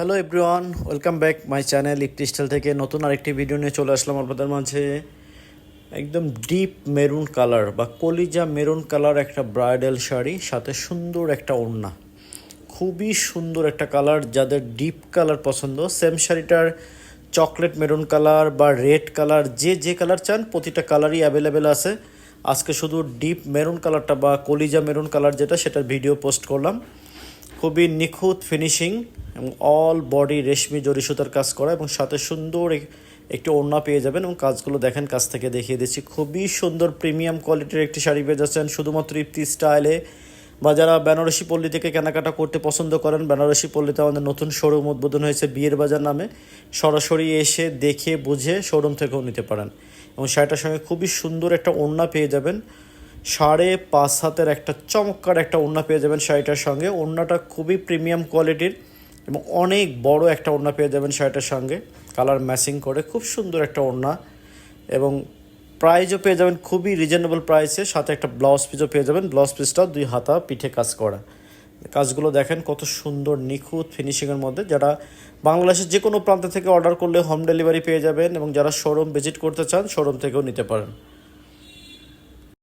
Hello everyone welcome back my channel ইপটিস্টাইল থেকে নতুন আরেকটি ভিডিও নিয়ে চলে আসলাম আপনাদের মাঝে। একদম ডিপ মেরুন কালার বা কলিজা মেরুন কালার একটা ব্রাইডাল শাড়ি, সাথে সুন্দর একটা ওড়না। খুবই সুন্দর একটা কালার যাদের ডিপ কালার পছন্দ সেম শাড়িটার চকলেট মেরুন কালার বা রেড কালার যে যে কালার চান, প্রতিটা কালারই অ্যাভেলেবেল আছে। আজকে শুধু ডিপ মেরুন কালারটা বা কলিজা মেরুন কালার যেটা, সেটার ভিডিও পোস্ট করলাম। খুবই নিখুঁত ফিনিশিং এবং অল বডি রেশমি জরি সুতার কাজ করা এবং সাথে সুন্দর একটি ওড়না পেয়ে যাবেন এবং কাজগুলো দেখেন, কাছ থেকে দেখিয়ে দিচ্ছি। খুবই সুন্দর প্রিমিয়াম কোয়ালিটির একটি শাড়ি পেয়ে যাচ্ছেন, শুধুমাত্র ইপ্তি স্টাইলে। বা যারা বেনারসি পল্লী থেকে কেনাকাটা করতে পছন্দ করেন, বেনারসি পল্লীতে আমাদের নতুন শোরুম উদ্বোধন হয়েছে বিয়ের বাজার নামে। সরাসরি এসে দেখে বুঝে শোরুম থেকেও নিতে পারেন। এবং শাড়িটার সঙ্গে খুবই সুন্দর একটা ওড়না পেয়ে যাবেন। সাড়ে পাঁচ হাতের একটা চমৎকার একটা ওড়না পেয়ে যাবেন শাড়িটার সঙ্গে। ওড়নাটা খুবই প্রিমিয়াম কোয়ালিটির এবং অনেক বড় একটা ওড়না পেয়ে যাবেন শাড়িটার সঙ্গে। কালার ম্যাচিং করে খুব সুন্দর একটা ওড়না। এবং প্রাইজও পেয়ে যাবেন খুবই রিজনেবল প্রাইসে। সাথে একটা ব্লাউজ পিসও পেয়ে যাবেন। ব্লাউজ পিসটা দুই হাতা পিঠে কাজ করা। কাজগুলো দেখেন কত সুন্দর নিখুঁত ফিনিশিংয়ের মধ্যে। যারা বাংলাদেশের যে কোনো প্রান্ত থেকে অর্ডার করলে হোম ডেলিভারি পেয়ে যাবেন এবং যারা শোরুম ভিজিট করতে চান শোরুম থেকেও নিতে পারেন।